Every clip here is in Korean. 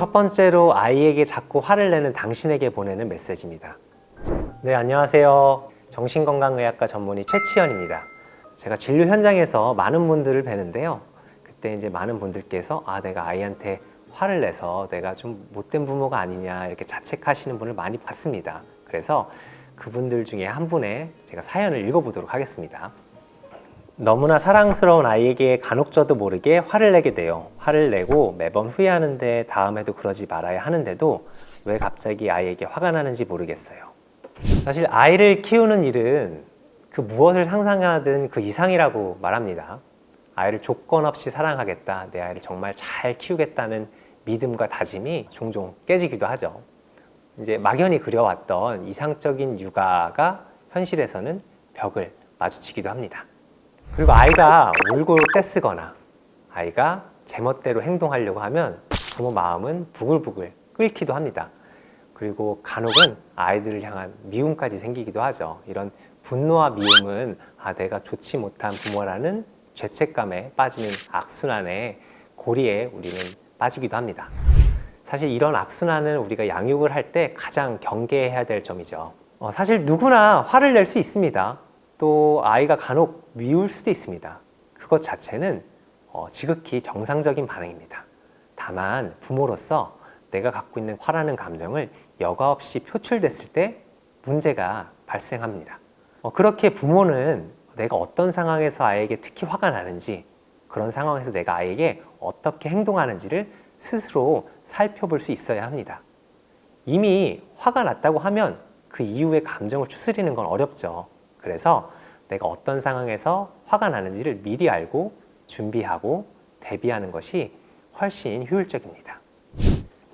첫 번째로 아이에게 자꾸 화를 내는 당신에게 보내는 메시지입니다. 네, 안녕하세요. 정신건강의학과 전문의 최치현입니다. 제가 진료 현장에서 많은 분들을 뵈는데요. 그때 이제 많은 분들께서 아, 내가 아이한테 화를 내서 내가 좀 못된 부모가 아니냐 이렇게 자책하시는 분을 많이 봤습니다. 그래서 그분들 중에 한 분의 제가 사연을 읽어보도록 하겠습니다. 너무나 사랑스러운 아이에게 간혹 저도 모르게 화를 내게 돼요. 화를 내고 매번 후회하는데 다음에도 그러지 말아야 하는데도 왜 갑자기 아이에게 화가 나는지 모르겠어요. 사실 아이를 키우는 일은 그 무엇을 상상하든 그 이상이라고 말합니다. 아이를 조건 없이 사랑하겠다, 내 아이를 정말 잘 키우겠다는 믿음과 다짐이 종종 깨지기도 하죠. 이제 막연히 그려왔던 이상적인 육아가 현실에서는 벽을 마주치기도 합니다. 그리고 아이가 울고 떼쓰거나 아이가 제멋대로 행동하려고 하면 부모 마음은 부글부글 끓기도 합니다. 그리고 간혹은 아이들을 향한 미움까지 생기기도 하죠. 이런 분노와 미움은 아 내가 좋지 못한 부모라는 죄책감에 빠지는 악순환의 고리에 우리는 빠지기도 합니다. 사실 이런 악순환은 우리가 양육을 할 때 가장 경계해야 될 점이죠. 어, 사실 누구나 화를 낼 수 있습니다. 또 아이가 간혹 미울 수도 있습니다. 그것 자체는 어, 지극히 정상적인 반응입니다. 다만 부모로서 내가 갖고 있는 화라는 감정을 여과 없이 표출됐을 때 문제가 발생합니다. 어, 그렇게 부모는 내가 어떤 상황에서 아이에게 특히 화가 나는지 그런 상황에서 내가 아이에게 어떻게 행동하는지를 스스로 살펴볼 수 있어야 합니다. 이미 화가 났다고 하면 그 이후의 감정을 추스리는 건 어렵죠. 그래서 내가 어떤 상황에서 화가 나는지를 미리 알고 준비하고 대비하는 것이 훨씬 효율적입니다.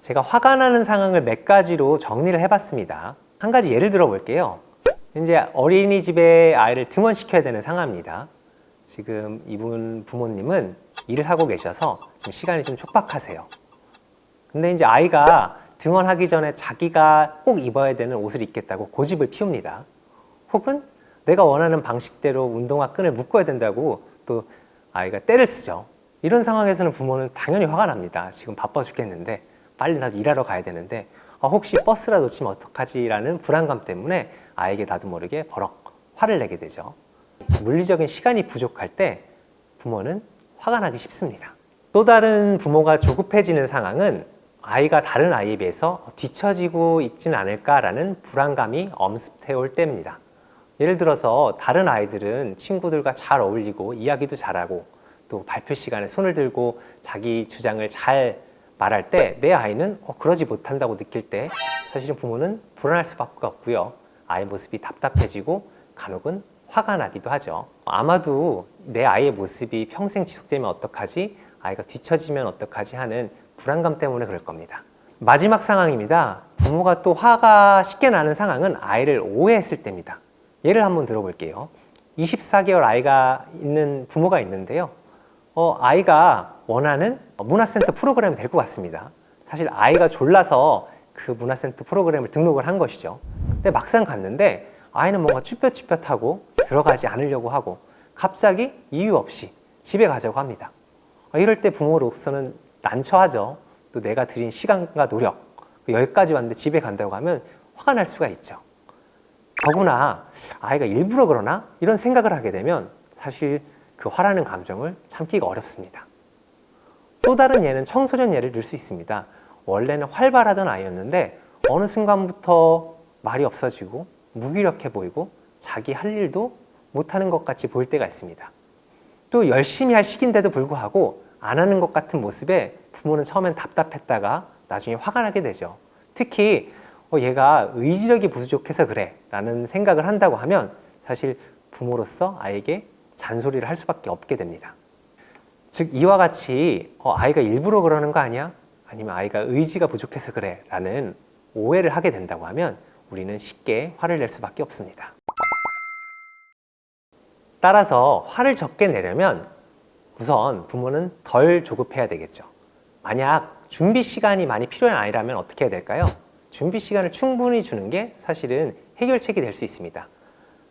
제가 화가 나는 상황을 몇 가지로 정리를 해봤습니다. 한 가지 예를 들어 볼게요. 이제 어린이집에 아이를 등원시켜야 되는 상황입니다. 지금 이분 부모님은 일을 하고 계셔서 지금 시간이 좀 촉박하세요. 근데 이제 아이가 등원하기 전에 자기가 꼭 입어야 되는 옷을 입겠다고 고집을 피웁니다. 혹은 내가 원하는 방식대로 운동화 끈을 묶어야 된다고 또 아이가 때를 쓰죠. 이런 상황에서는 부모는 당연히 화가 납니다. 지금 바빠 죽겠는데 빨리 나도 일하러 가야 되는데 아, 혹시 버스라도 놓치면 어떡하지라는 불안감 때문에 아이에게 나도 모르게 버럭 화를 내게 되죠. 물리적인 시간이 부족할 때 부모는 화가 나기 쉽습니다. 또 다른 부모가 조급해지는 상황은 아이가 다른 아이에 비해서 뒤처지고 있지는 않을까라는 불안감이 엄습해 올 때입니다. 예를 들어서 다른 아이들은 친구들과 잘 어울리고 이야기도 잘하고 또 발표 시간에 손을 들고 자기 주장을 잘 말할 때 내 아이는 어, 그러지 못한다고 느낄 때 사실은 부모는 불안할 수밖에 없고요. 아이 모습이 답답해지고 간혹은 화가 나기도 하죠. 아마도 내 아이의 모습이 평생 지속되면 어떡하지? 아이가 뒤처지면 어떡하지? 하는 불안감 때문에 그럴 겁니다. 마지막 상황입니다. 부모가 또 화가 쉽게 나는 상황은 아이를 오해했을 때입니다. 예를 한번 들어볼게요. 24개월 아이가 있는 부모가 있는데요. 어, 아이가 원하는 문화센터 프로그램을 데리고 왔습니다. 사실 아이가 졸라서 그 문화센터 프로그램을 등록을 한 것이죠. 근데 막상 갔는데 아이는 뭔가 쭈뼛쭈뼛하고 들어가지 않으려고 하고 갑자기 이유 없이 집에 가자고 합니다. 아, 이럴 때 부모로서는 난처하죠. 또 내가 들인 시간과 노력, 그 여기까지 왔는데 집에 간다고 하면 화가 날 수가 있죠. 더구나 아이가 일부러 그러나 이런 생각을 하게 되면 사실 그 화라는 감정을 참기가 어렵습니다. 또 다른 예는 청소년 예를 들 수 있습니다. 원래는 활발하던 아이였는데 어느 순간부터 말이 없어지고 무기력해 보이고 자기 할 일도 못하는 것 같이 보일 때가 있습니다. 또 열심히 할 시기인데도 불구하고 안 하는 것 같은 모습에 부모는 처음엔 답답했다가 나중에 화가 나게 되죠. 특히 어, 얘가 의지력이 부족해서 그래 라는 생각을 한다고 하면 사실 부모로서 아이에게 잔소리를 할 수밖에 없게 됩니다. 즉 이와 같이 어, 아이가 일부러 그러는 거 아니야? 아니면 아이가 의지가 부족해서 그래 라는 오해를 하게 된다고 하면 우리는 쉽게 화를 낼 수밖에 없습니다. 따라서 화를 적게 내려면 우선 부모는 덜 조급해야 되겠죠. 만약 준비 시간이 많이 필요한 아이라면 어떻게 해야 될까요? 준비 시간을 충분히 주는 게 사실은 해결책이 될 수 있습니다.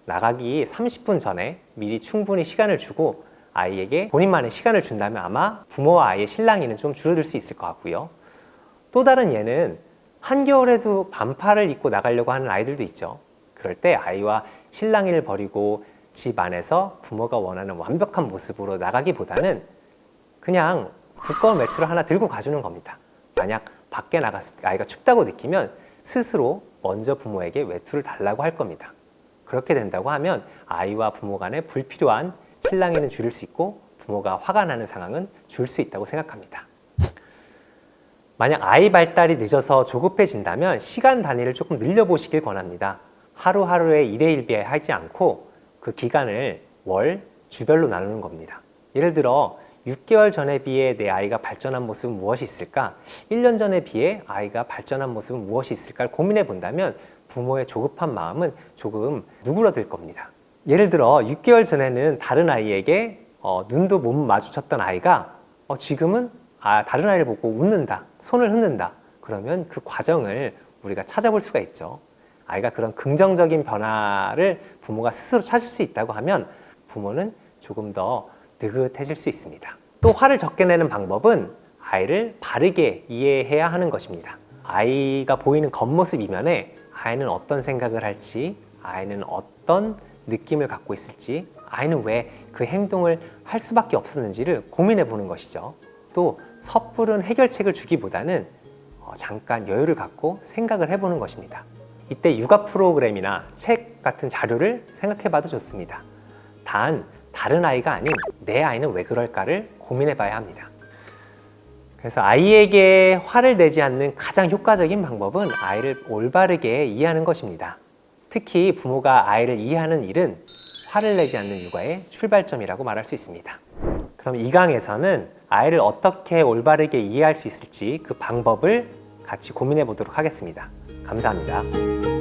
나가기 30분 전에 미리 충분히 시간을 주고 아이에게 본인만의 시간을 준다면 아마 부모와 아이의 실랑이는 좀 줄어들 수 있을 것 같고요. 또 다른 예는 한겨울에도 반팔을 입고 나가려고 하는 아이들도 있죠. 그럴 때 아이와 실랑이를 벌이고 집 안에서 부모가 원하는 완벽한 모습으로 나가기보다는 그냥 두꺼운 외투를 하나 들고 가주는 겁니다. 만약 밖에 나갔을 때 아이가 춥다고 느끼면 스스로 먼저 부모에게 외투를 달라고 할 겁니다. 그렇게 된다고 하면 아이와 부모 간에 불필요한 실랑이는 줄일 수 있고 부모가 화가 나는 상황은 줄 수 있다고 생각합니다. 만약 아이 발달이 늦어서 조급해진다면 시간 단위를 조금 늘려보시길 권합니다. 하루하루에 일회일비에 하지 않고 그 기간을 월, 주별로 나누는 겁니다. 예를 들어 6개월 전에 비해 내 아이가 발전한 모습은 무엇이 있을까? 1년 전에 비해 아이가 발전한 모습은 무엇이 있을까를 고민해 본다면 부모의 조급한 마음은 조금 누그러들 겁니다. 예를 들어 6개월 전에는 다른 아이에게 어, 눈도 못 마주쳤던 아이가 어, 지금은 아, 다른 아이를 보고 웃는다, 손을 흔든다. 그러면 그 과정을 우리가 찾아볼 수가 있죠. 아이가 그런 긍정적인 변화를 부모가 스스로 찾을 수 있다고 하면 부모는 조금 더 느긋해질 수 있습니다. 또 화를 적게 내는 방법은 아이를 바르게 이해해야 하는 것입니다. 아이가 보이는 겉모습 이면에 아이는 어떤 생각을 할지, 아이는 어떤 느낌을 갖고 있을지, 아이는 왜 그 행동을 할 수밖에 없었는지를 고민해 보는 것이죠. 또 섣부른 해결책을 주기보다는 어, 잠깐 여유를 갖고 생각을 해보는 것입니다. 이때 육아 프로그램이나 책 같은 자료를 생각해 봐도 좋습니다. 단, 다른 아이가 아닌 내 아이는 왜 그럴까를 고민해 봐야 합니다. 그래서 아이에게 화를 내지 않는 가장 효과적인 방법은 아이를 올바르게 이해하는 것입니다. 특히 부모가 아이를 이해하는 일은 화를 내지 않는 육아의 출발점이라고 말할 수 있습니다. 그럼 이 강에서는 아이를 어떻게 올바르게 이해할 수 있을지 그 방법을 같이 고민해 보도록 하겠습니다. 감사합니다.